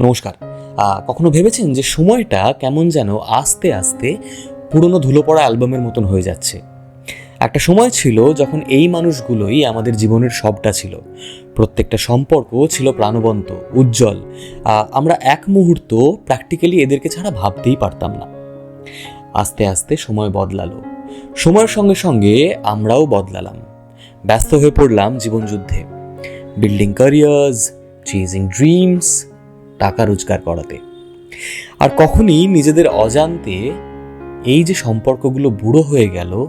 নমস্কার। কখনো ভেবেছেন যে সময়টা কেমন যেন আস্তে আস্তে পুরনো ধুলো পড়া অ্যালবামের মতন হয়ে যাচ্ছে? একটা সময় ছিল যখন এই মানুষগুলোই আমাদের জীবনের সবটা ছিল। প্রত্যেকটা সম্পর্ক ছিল প্রাণবন্ত, উজ্জ্বল। আমরা এক মুহূর্ত প্র্যাকটিক্যালি এদেরকে ছাড়া ভাবতেই পারতাম না। আস্তে আস্তে সময় বদলালো। সময়ের সঙ্গে সঙ্গে আমরাও বদলালাম। ব্যস্ত হয়ে পড়লাম জীবনযুদ্ধে। বিল্ডিং ক্যারিয়ার্স চেজিং ড্রিমস টাকা রোজগার করাতে। আর কখনই নিজেদের অজান্তে এই যে সম্পর্কগুলো বুড়ো হয়ে গেল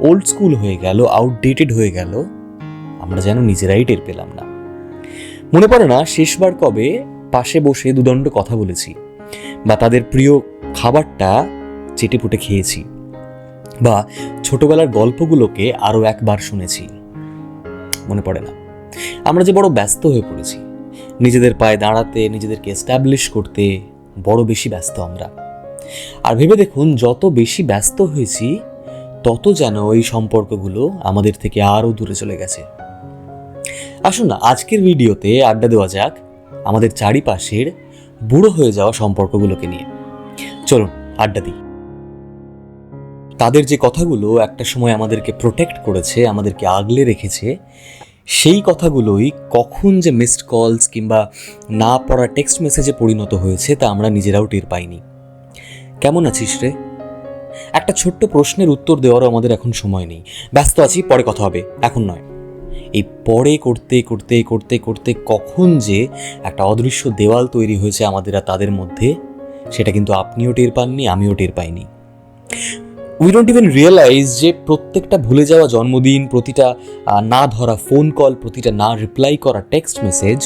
ওল্ড স্কুল হয়ে গেল আউটডেটেড হয়ে গেল, আমরা যেন নিজেরাই টের পেলাম না। মনে পড়ে না, শেষবার কবে পাশে বসে দুদণ্ড কথা বলেছি বা তাদের প্রিয় খাবারটা চেটে পুটে খেয়েছি বা ছোটবেলার গল্পগুলোকে আরও একবার শুনেছি। মনে পড়ে না। আমরা যে বড় ব্যস্ত হয়ে পড়েছি। নিজেদের পায়ে দাঁড়াতে, নিজেদেরকে এস্টাবলিশ করতে বড় বেশি ব্যস্ত আমরা। আর ভেবে দেখুন, যত বেশি ব্যস্ত হয়েছি, তত যেন এই সম্পর্কগুলো আমাদের থেকে আরও দূরে চলে গেছে। আসুন না, আজকের ভিডিওতে আড্ডা দেওয়া যাক আমাদের চারিপাশের বুড়ো হয়ে যাওয়া সম্পর্কগুলোকে নিয়ে। চলুন, আড্ডা দিই। তাদের যে কথাগুলো একটা সময় আমাদেরকে প্রোটেক্ট করেছে, আমাদেরকে আগলে রেখেছে সেই কথাগুলোই কখন যে মিসড কলস কিংবা না পড়া টেক্সট মেসেজে পরিণত হয়েছে তা আমরা নিজেরাও টের পাইনি। কেমন আছিস রে? একটা ছোট্ট প্রশ্নের উত্তর দেওয়ারও আমাদের এখন সময় নেই। ব্যস্ত আছি, পরে কথা হবে। এখন নয়। এই পরে করতে করতে করতে করতে কখন যে একটা অদৃশ্য দেওয়াল তৈরি হয়েছে আমাদের আর তাদের মধ্যে, সেটা কিন্তু আপনিও টের পাননি, আমিও টের পাইনি। উই ডোন্ট ইভেন রিয়েলাইজ যে প্রত্যেকটা ভুলে যাওয়া জন্মদিন, প্রতিটা না ধরা ফোন কল প্রতিটা না রিপ্লাই করা টেক্সট মেসেজ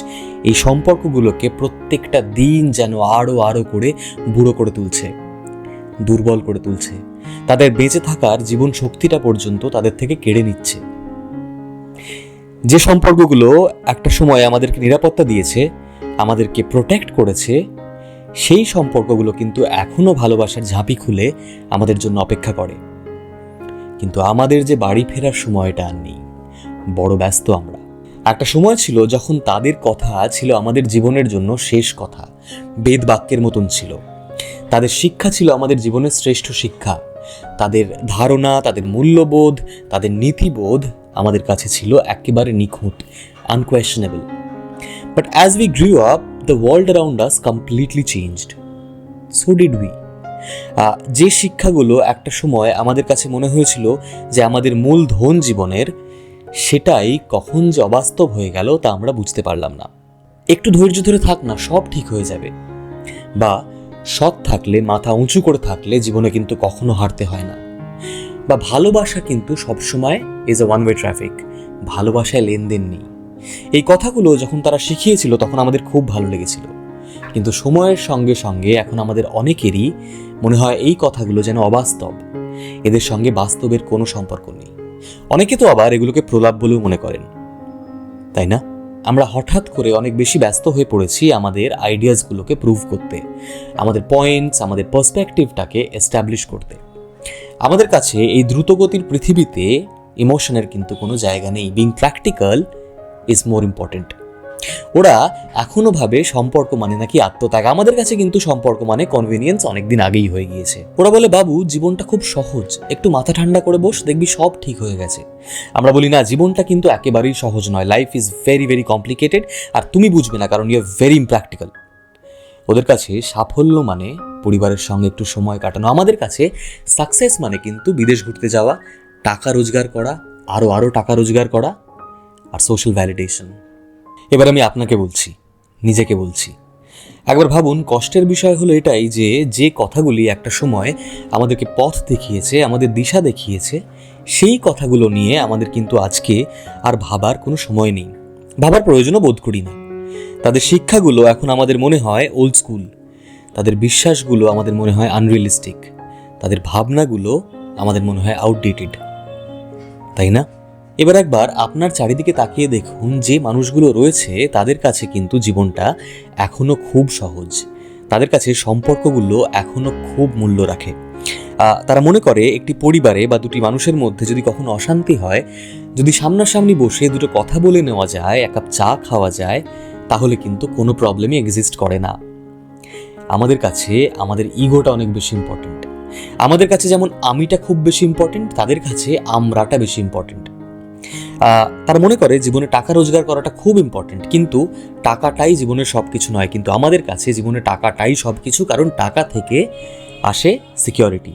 এই সম্পর্কগুলোকে প্রত্যেকটা দিন যেন আরও আরও করে বুড়ো করে তুলছে, দুর্বল করে তুলছে। তাদের বেঁচে থাকার জীবন শক্তিটা পর্যন্ত তাদের থেকে কেড়ে নিচ্ছে। যে সম্পর্কগুলো একটা সময় আমাদেরকে নিরাপত্তা দিয়েছে, আমাদেরকে প্রোটেক্ট করেছে সেই সম্পর্কগুলো কিন্তু এখনও ভালোবাসার ঝাঁপি খুলে আমাদের জন্য অপেক্ষা করে। কিন্তু আমাদের যে বাড়ি ফেরার সময়টা আর নেই। বড় ব্যস্ত আমরা। একটা সময় ছিল যখন তাদের কথা ছিল আমাদের জীবনের জন্য শেষ কথা। বেদ বাক্যের মতন ছিল। তাদের শিক্ষা ছিল আমাদের জীবনের শ্রেষ্ঠ শিক্ষা। তাদের ধারণা, তাদের মূল্যবোধ, তাদের নীতিবোধ আমাদের কাছে ছিল একেবারে নিখুঁত unquestionable but as we grew up the world around us completely changed so did we যে শিক্ষাগুলো একটা সময় আমাদের কাছে মনে হয়েছিল যে আমাদের মূল ধন জীবনের, সেটাই কখন যে অবাস্তব হয়ে গেল তা আমরা বুঝতে পারলাম না। একটু ধৈর্য ধরে থাক না, সব ঠিক হয়ে যাবে। বা সৎ থাকলে, মাথা উঁচু করে থাকলে জীবনে কিন্তু কখনো হারতে হয় না। বা ভালোবাসা কিন্তু সবসময় is a one way traffic ভালোবাসায় লেনদেন নেই। এই কথাগুলো যখন তারা শিখিয়েছিল, তখন আমাদের খুব ভালো লেগেছিল। কিন্তু সময়ের সঙ্গে সঙ্গে এখন আমাদের অনেকেরই মনে হয় এই কথাগুলো যেন অবাস্তব। এদের সঙ্গে বাস্তবের কোনো সম্পর্ক নেই। অনেকে তো আবার এগুলোকে প্রলাপ বলেও মনে করেন। তাই না? আমরা হঠাৎ করে অনেক বেশি ব্যস্ত হয়ে পড়েছি আমাদের আইডিয়াসগুলোকে প্রুভ করতে, আমাদের পয়েন্টস, আমাদের পার্সপেক্টিভটাকে এস্টাবলিশ করতে। আমাদের কাছে এই দ্রুতগতির পৃথিবীতে ইমোশনের কিন্তু কোনো জায়গা নেই। Being practical is more important ওরা এখনও ভাবে সম্পর্ক মানে নাকি আত্মত্যাগ। আমাদের কাছে কিন্তু সম্পর্ক মানে কনভিনিয়েন্স অনেকদিন আগেই হয়ে গিয়েছে। ওরা বলে, বাবু, জীবনটা খুব সহজ। একটু মাথা ঠান্ডা করে বস, দেখবি সব ঠিক হয়ে গেছে। আমরা বলি, না, জীবনটা কিন্তু একেবারেই সহজ নয়। Life is very very complicated আর তুমি বুঝবে না কারণ ইউ ভেরি ইমপ্র্যাকটিক্যাল ওদের কাছে সাফল্য মানে পরিবারের সঙ্গে একটু সময় কাটানো। আমাদের কাছে সাকসেস মানে কিন্তু বিদেশ ঘুরতে যাওয়া, টাকা রোজগার করা আরও আরও টাকা রোজগার করা আর সোশ্যাল ভ্যালিডেশন এবার আমি আপনাকে বলছি, নিজেকে বলছি। একবার ভাবুন, কষ্টের বিষয় হলো এটাই যে যে কথাগুলি একটা সময় আমাদেরকে পথ দেখিয়েছে, আমাদের দিশা দেখিয়েছে, সেই কথাগুলো নিয়ে আমাদের কিন্তু আজকে আর ভাবার কোনো সময় নেই। ভাবার প্রয়োজনও বোধ করি না। তাদের শিক্ষাগুলো এখন আমাদের মনে হয় ওল্ড স্কুল তাদের বিশ্বাসগুলো আমাদের মনে হয় আনরিয়েলিস্টিক তাদের ভাবনাগুলো আমাদের মনে হয় আউটডেটেড তাই না? এবার একবার আপনার চারিদিকে তাকিয়ে দেখুন যে মানুষগুলো রয়েছে, তাদের কাছে কিন্তু জীবনটা এখনও খুব সহজ। তাদের কাছে সম্পর্কগুলো এখনও খুব মূল্য রাখে। তারা মনে করে একটি পরিবারে বা দুটি মানুষের মধ্যে যদি কখনো অশান্তি হয়, যদি সামনাসামনি বসে দুটো কথা বলে নেওয়া যায়, এক কাপ চা খাওয়া যায়, তাহলে কিন্তু কোনো প্রবলেমই এক্সিস্ট করে না। আমাদের কাছে, আমাদের ইগোটা অনেক বেশি ইম্পর্টেন্ট আমাদের কাছে যেমন আমিটা খুব বেশি ইম্পর্টেন্ট তাদের কাছে আমরাটা বেশি ইম্পর্টেন্ট তারা মনে করে জীবনে টাকা রোজগার করাটা খুব ইম্পর্টেন্ট কিন্তু টাকাটাই জীবনের সব কিছু নয়। কিন্তু আমাদের কাছে জীবনে টাকাটাই সব কিছু কারণ টাকা থেকে আসে সিকিউরিটি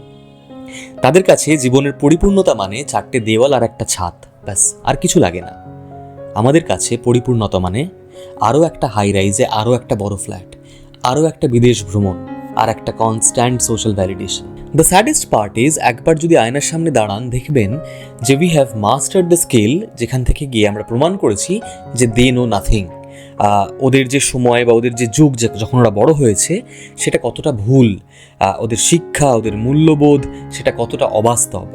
তাদের কাছে জীবনের পরিপূর্ণতা মানে চারটে দেওয়াল আর একটা ছাদ, ব্যাস, আর কিছু লাগে না। আমাদের কাছে পরিপূর্ণতা মানে আরও একটা হাই রাইজে আরও একটা বড় ফ্ল্যাট আরও একটা বিদেশ ভ্রমণ, আর একটা constant social validation the saddest part is একবার যদি আয়নার সামনে দাঁড়ান, দেখবেন যে we have master the skill যেখান থেকে গিয়ে আমরা প্রমাণ করেছি যে দে নো নাথিং ওদের যে সময় বা ওদের যে যুগ যখন ওরা বড় হয়েছে, সেটা কতটা ভুল ওদের শিক্ষা, ওদের মূল্যবোধ, সেটা কতটা অবাস্তব।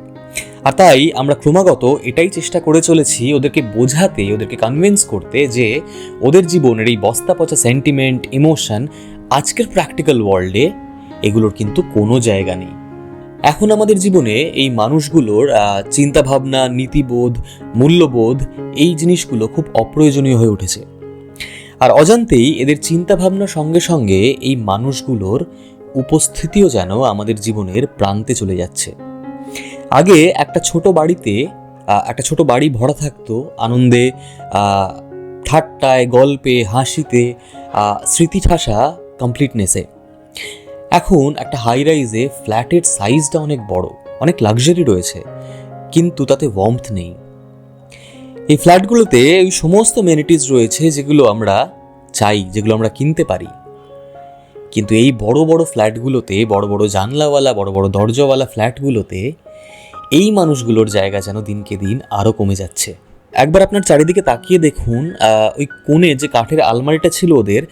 আর তাই আমরা ক্রমাগত এটাই চেষ্টা করে চলেছি ওদেরকে বোঝাতে, ওদেরকে কনভিন্স করতে যে ওদের জীবনের এই বস্তা পচা সেন্টিমেন্ট ইমোশন আজকের প্র্যাকটিক্যাল ওয়ার্ল্ডে এগুলোর কিন্তু কোনো জায়গা নেই। এখন আমাদের জীবনে এই মানুষগুলোর চিন্তাভাবনা, নীতিবোধ, মূল্যবোধ, এই জিনিসগুলো খুব অপ্রয়োজনীয় হয়ে উঠেছে। আর অজান্তেই এদের চিন্তাভাবনার সঙ্গে সঙ্গে এই মানুষগুলোর উপস্থিতিও যেন আমাদের জীবনের প্রান্তে চলে যাচ্ছে। আগে একটা ছোট বাড়িতে একটা ছোট বাড়ি ভরা থাকতো, আনন্দে ঠাট্টায়, গল্পে, হাসিতে স্মৃতি ঠাসা কমপ্লিটনেসে এখন একটা হাই রাইজে ফ্ল্যাটের সাইজটা অনেক বড়, অনেক লাক্সারি রয়েছে, কিন্তু তাতে ওয়ার্মথ নেই। এই ফ্ল্যাটগুলোতে ওই সমস্ত মেনিটিস রয়েছে যেগুলো আমরা চাই, যেগুলো আমরা কিনতে পারি। কিন্তু এই বড় বড় ফ্ল্যাটগুলোতে বড় বড় জানলাওয়ালা, বড় বড় দরজাওয়ালা ফ্ল্যাটগুলোতে এই মানুষগুলোর জায়গা যেন দিনকে দিন আরও কমে যাচ্ছে। একবার আপনার চারিদিকে তাকিয়ে দেখুন ওই কোণে যে কাঠের আলমারিটা ছিল ওদের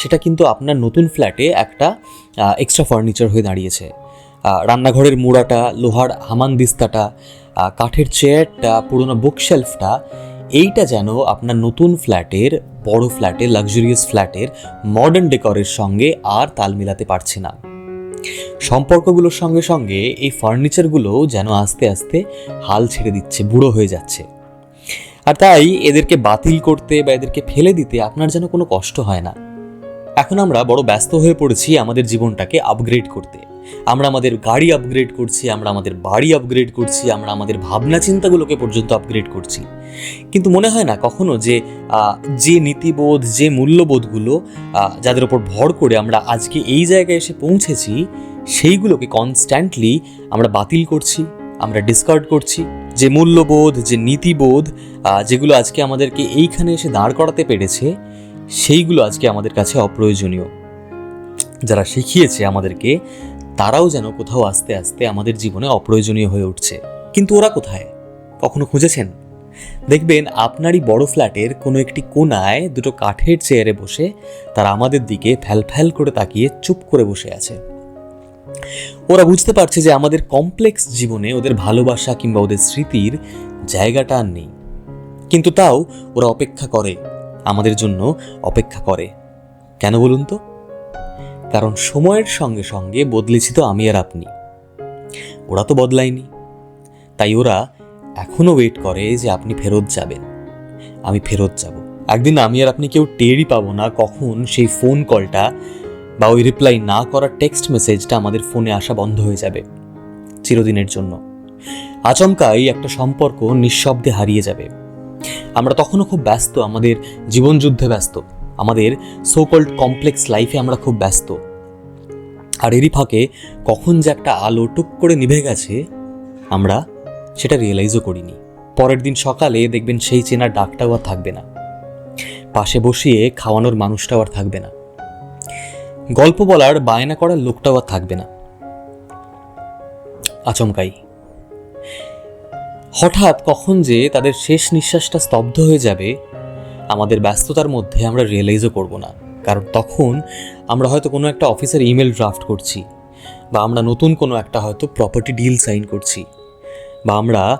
সেটা কিন্তু আপনার নতুন ফ্ল্যাটে একটা এক্সট্রা ফার্নিচার হয়ে দাঁড়িয়েছে। রান্নাঘরের মুড়াটা, লোহার হামান দিস্তাটা কাঠের চেয়ারটা পুরোনো বুকশেলফটা এইটা যেন আপনার নতুন ফ্ল্যাটের, বড় ফ্ল্যাটের লাক্সারিয়াস ফ্ল্যাটের মডার্ন ডেকরের সঙ্গে আর তাল মিলাতে পারছে না। সম্পর্কগুলোর সঙ্গে সঙ্গে এই ফার্নিচারগুলো যেন আস্তে আস্তে হাল ছেড়ে দিচ্ছে, বুড়ো হয়ে যাচ্ছে। আর তাই এদেরকে বাতিল করতে বা এদেরকে ফেলে দিতে আপনার যেন কোনো কষ্ট হয় না। এখন আমরা বড় ব্যস্ত হয়ে পড়েছি আমাদের জীবনটাকে আপগ্রেড করতে। আমরা আমাদের গাড়ি আপগ্রেড করছি, আমরা আমাদের বাড়ি আপগ্রেড করছি, আমরা আমাদের ভাবনা চিন্তাগুলোকে পর্যন্ত আপগ্রেড করছি। কিন্তু মনে হয় না কখনো যে যে নীতিবোধ, যে মূল্যবোধগুলো যাদের ওপর ভর করে আমরা আজকে এই জায়গায় এসে পৌঁছেছি, সেইগুলোকে কনস্ট্যান্টলি আমরা বাতিল করছি। আমরা ডিসকার্ড করছি। যে মূল্যবোধ, যে নীতিবোধ যেগুলো আজকে আমাদেরকে এইখানে এসে দাঁড় করাতে পেরেছে, সেইগুলো আজকে আমাদের কাছে অপ্রয়োজনীয়। যারা শিখিয়েছে আমাদেরকে, তারাও যেন কোথাও আস্তে আস্তে আমাদের জীবনে অপ্রয়োজনীয় হয়ে উঠছে। কিন্তু ওরা কোথায়? কখনো খুঁজেছেন? দেখবেন, আপনারই বড় ফ্ল্যাটের কোনো একটি কোনায় দুটো কাঠের চেয়ারে বসে তারা আমাদের দিকে ফ্যাল ফ্যাল করে তাকিয়ে চুপ করে বসে আছে। ওরা বুঝতে পারছে যে আমাদের কমপ্লেক্স জীবনে ওদের ভালোবাসা কিংবা ওদের স্মৃতির জায়গাটা আর নেই। কিন্তু তাও ওরা অপেক্ষা করে, আমাদের জন্য অপেক্ষা করে। কেন বলুন তো? কারণ সময়ের সঙ্গে সঙ্গে বদলেছি তো আমি আর আপনি। ওরা তো বদলায়নি। তাই ওরা এখনও ওয়েট করে যে আপনি ফেরত যাবেন। আমি ফেরত যাব। একদিন আমি আর আপনি কেউ টেরই পাবো না কখন সেই ফোন কলটা বা ওই রিপ্লাই না করা টেক্সট মেসেজটা আমাদের ফোনে আসা বন্ধ হয়ে যাবে, চিরদিনের জন্য। আচমকাই একটা সম্পর্ক নিঃশব্দে হারিয়ে যাবে। আমরা তখনও খুব ব্যস্ত, আমাদের জীবনযুদ্ধে ব্যস্ত, আমাদের সোকল্ড কমপ্লেক্স লাইফে আমরা খুব ব্যস্ত। আর এরই ফাঁকে কখন যে একটা আলো টুক করে নিভে গেছে, আমরা সেটা রিয়েলাইজও করিনি। পরের দিন সকালে দেখবেন সেই চেনার ডাকটাও আর থাকবে না। পাশে বসিয়ে খাওয়ানোর মানুষটাও আর থাকবে না। গল্প বলার বায়না করার লোকটাও আর থাকবে না। আচমকাই। হঠাৎ কখন যে তাদের শেষ নিঃশ্বাসটা স্তব্ধ হয়ে যাবে, আমাদের ব্যস্ততার মধ্যে আমরা রিয়েলাইজও করব না। কারণ তখন আমরা হয়তো কোনো একটা অফিসের ইমেল ড্রাফট করছি, বা আমরা নতুন কোনো একটা হয়তো প্রপার্টি ডিল সাইন করছি, বা আমরা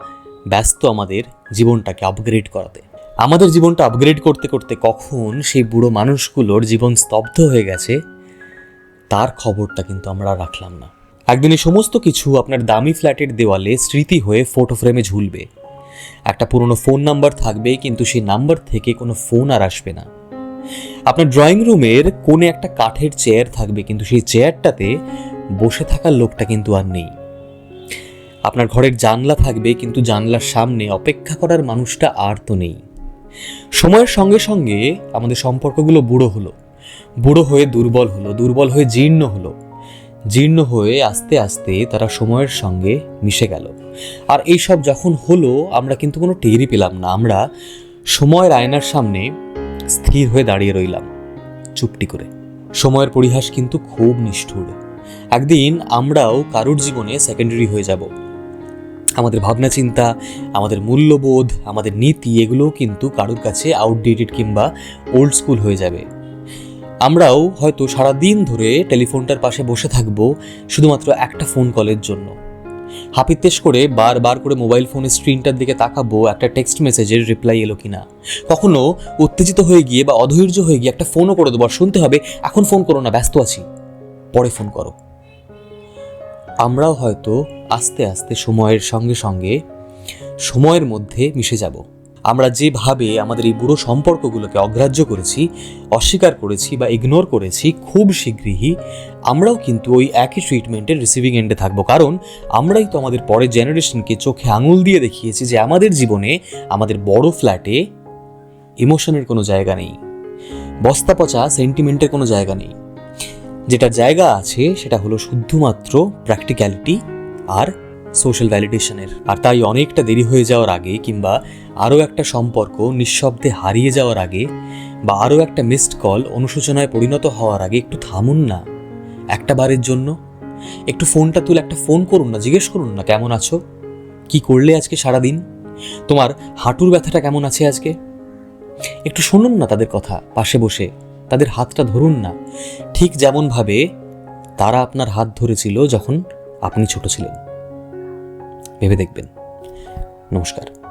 ব্যস্ত আমাদের জীবনটাকে আপগ্রেড করাতে। আমাদের জীবনটা আপগ্রেড করতে করতে কখন সেই বুড়ো মানুষগুলোর জীবন স্তব্ধ হয়ে গেছে তার খবরটা কিন্তু আমরা রাখলাম না। একদিন এই সমস্ত কিছু আপনার দামি ফ্ল্যাটের দেওয়ালে স্মৃতি হয়ে ফটো ফ্রেমে ঝুলবে। একটা পুরনো ফোন নাম্বার থাকবে, কিন্তু সেই নাম্বার থেকে কোনো ফোন আর আসবে না। আপনার ড্রয়িং রুমের কোণে একটা কাঠের চেয়ার থাকবে, কিন্তু সেই চেয়ারটাতে বসে থাকার লোকটা কিন্তু আর নেই। আপনার ঘরের জানলা থাকবে, কিন্তু জানলার সামনে অপেক্ষা করার মানুষটা আর তো নেই। সময়ের সঙ্গে সঙ্গে আমাদের সম্পর্কগুলো বুড়ো হলো। বুড়ো হয়ে দুর্বল হলো, দুর্বল হয়ে জীর্ণ হলো। জীর্ণ হয়ে আস্তে আস্তে তারা সময়ের সঙ্গে মিশে গেল। আর এইসব যখন হলো, আমরা কিন্তু কোনো টেরই পেলাম না। আমরা সময়ের আয়নার সামনে স্থির হয়ে দাঁড়িয়ে রইলাম, চুপটি করে। সময়ের পরিহাস কিন্তু খুব নিষ্ঠুর। একদিন আমরাও কারুর জীবনে সেকেন্ডারি হয়ে যাব। আমাদের ভাবনা চিন্তা, আমাদের মূল্যবোধ, আমাদের নীতি, এগুলোও কিন্তু কারুর কাছে আউটডেটেড কিংবা ওল্ড স্কুল হয়ে যাবে। আমরাও হয়তো সারা দিন ধরে টেলিফোনটার পাশে বসে থাকব শুধুমাত্র একটা ফোন কলের জন্য। হাপিত্তেশ করে বারবার করে মোবাইল ফোনের স্ক্রিনটার দিকে তাকাবো একটা টেক্সট মেসেজের রিপ্লাই এলো কিনা। কখনো উত্তেজিত হয়ে গিয়ে বা অধৈর্য হয়ে গিয়ে একটা ফোনও করে দেবো শুনতে হবে, এখন ফোন করো না, ব্যস্ত আছি। পরে ফোন করো। আমরাও হয়তো আস্তে আস্তে সময়ের সঙ্গে সঙ্গে সময়ের মধ্যে মিশে যাব। আমরা যেভাবে আমাদের এই বুড়ো সম্পর্কগুলোকে অগ্রাহ্য করেছি, অস্বীকার করেছি বা ইগনোর করেছি, খুব শীঘ্রই আমরাও কিন্তু ওই একই ট্রিটমেন্টের রিসিভিং এন্ডে থাকব। কারণ আমরাই তো আমাদের পরের জেনারেশনকে চোখে আঙুল দিয়ে দেখিয়েছি যে আমাদের জীবনে আমাদের বড় ফ্ল্যাটে ইমোশনের কোনো জায়গা নেই। বস্তা পচা সেন্টিমেন্টের কোনো জায়গা নেই। যেটা জায়গা আছে সেটা হলো শুধুমাত্র প্র্যাকটিক্যালিটি আর সোশ্যাল ভ্যালিডেশনের আর তাই অনেকটা দেরি হয়ে যাওয়ার আগে কিংবা আরও একটা সম্পর্ক নিঃশব্দে হারিয়ে যাওয়ার আগে বা আরও একটা মিসড কল অনুশোচনায় পরিণত হওয়ার আগে একটু থামুন না। একটা বারের জন্য। একটু ফোনটা তুলে একটা ফোন করুন না, জিজ্ঞেস করুন না, কেমন আছো? কি করলে আজকে সারাদিন? তোমার হাঁটুর ব্যথাটা কেমন আছে আজকে? একটু শুনুন না তাদের কথা, পাশে বসে। তাদের হাতটা ধরুন না। ঠিক যেমনভাবে তারা আপনার হাত ধরেছিল যখন আপনি ছোট ছিলেন। ভেবে দেখবেন। নমস্কার।